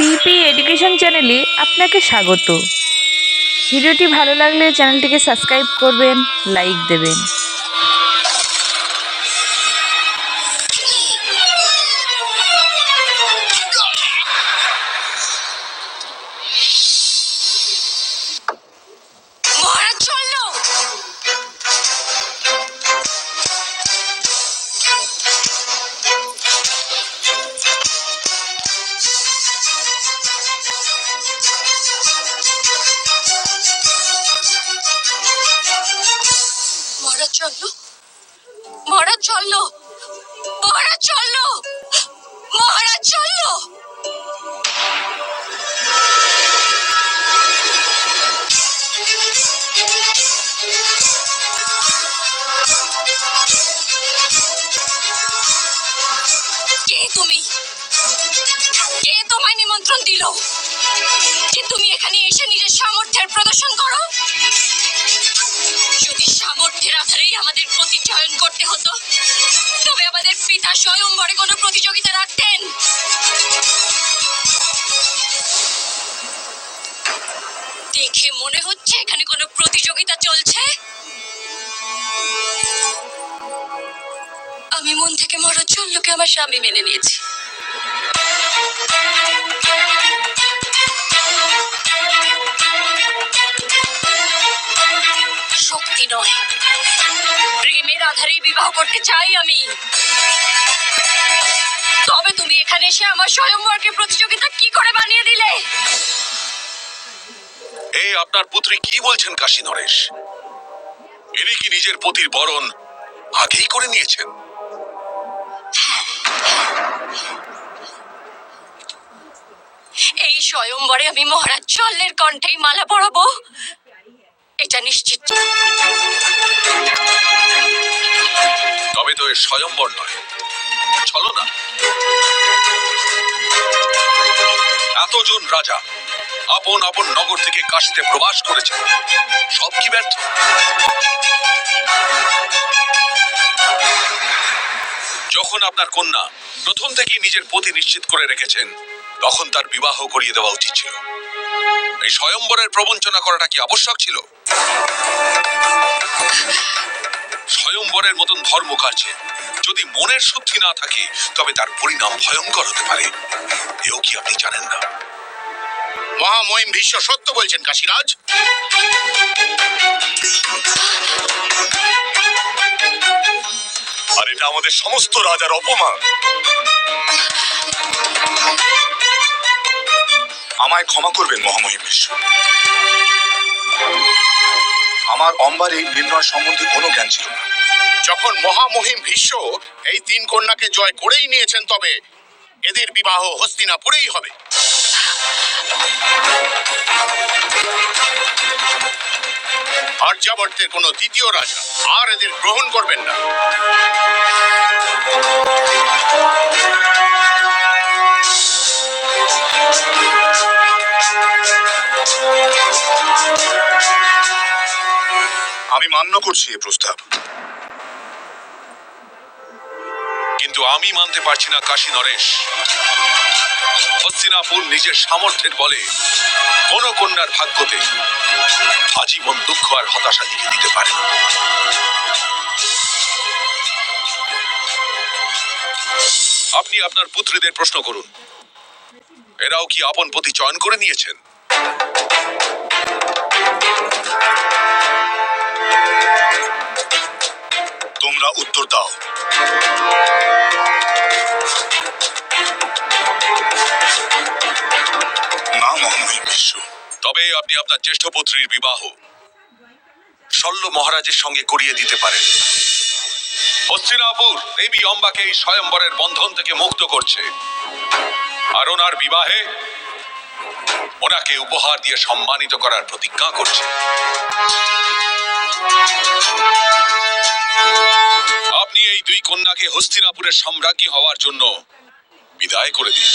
পিপি education চ্যানেলে আপনাকে স্বাগত। ভিডিওটি ভালো লাগলে চ্যানেলটিকে সাবস্ক্রাইব করবেন লাইক দেবেন। চলল মহারাজ চলল। মহারাজ চলল। মহারাজ, চলল। কে তুমি? কে তোমায় নিমন্ত্রণ দিল? যে তুমি এখানে এসে নিজের সামর্থ্যের প্রদর্শন করো? স্বয়ংবরে কোনো প্রতিযোগিতা রাখতেন? দেখে মনে হচ্ছে এখানে কোনো প্রতিযোগিতা চলছে? আমি মন থেকে মরদ চল্লকে আমার স্বামী মেনে নিয়েছি। বিবাহ করতে চাই আমি। তবে তুমি এখানে এসে আমার স্বয়ংবরকে প্রতিযোগিতা কি করে বানিয়ে দিলে? এই আপনার পুত্রী কি বলছেন কাশী নরেশ? ইনি কি নিজের পতির বরণ আগেই করে নিয়েছেন? এই স্বয়ংবরে আমি মহারাজ চল্লের কণ্ঠেই মালা পরাবো। এটা নিশ্চিত। তবে তো এর স্বয়ম্বর নয়। চলো না। এতজন রাজা আপন আপন নগর থেকে কাশীতে প্রবাস করেছে সব কি ব্যর্থ? যখন আপনার কন্যা প্রথম থেকেই নিজের পতি নিশ্চিত করে রেখেছেন, তখন তার বিবাহ করিয়ে দেওয়া উচিত ছিল। এই স্বয়ম্বরের প্রবঞ্চনা করাটা কি আবশ্যক ছিল? স্বয়ম্বরের মতন ধর্মকার্যে যদি মনের শুদ্ধি না থাকে, তবে তার পরিণাম ভয়ঙ্কর হতে পারে। এও কি আপনি জানেন না? মহামহিম ভীষ্ম সত্য বলছেন, কাশীরাজ। আর এটা আমাদের সমস্ত রাজার অপমান। আমায় ক্ষমা করবেন, মহামহিম বিশ্ব আমার অম্বার এই নির্ণয় সম্বন্ধে কোনো জ্ঞান ছিল না। যখন মহামহিম ভীষ্ম এই তিন কন্যাকে জয় করেই নিয়েছেন তবে এদের বিবাহ হস্তিনাপুরেই হবে। আর্যাবর্তের কোনো দ্বিতীয় রাজা আর এদের গ্রহণ করবেন না। আমি মান্য করছি এ প্রস্তাব। কিন্তু আমি মানতে পারছি না কাশী নরেশ। হস্তিনাপুর নিজের সামর্থ্যের বলে কোন কন্যার ভাগ্যতে আজীবন দুঃখ আর হতাশা লিখে দিতে পারে। আপনি আপনার পুত্রীদের প্রশ্ন করুন। এরাও কি আপন পতি চয়ন করে নিয়েছেন? তোমরা উত্তর দাও। বিশ্ব তবে আপনি আপনার জ্যেষ্ঠ পুত্রীর বিবাহ শল্য মহারাজের সঙ্গে করিয়ে দিতে পারেন। হস্তিনাপুর, দেবী অম্বাকে এই স্বয়ম্বরের বন্ধন থেকে মুক্ত করছে। আর ওনার বিবাহে ওনাকে উপহার দিয়ে সম্মানিত করার প্রতিজ্ঞা করছে। কন্যাকে হস্তিনাপুরের সম্রাজ্ঞী হওয়ার জন্য বিদায় করে দিন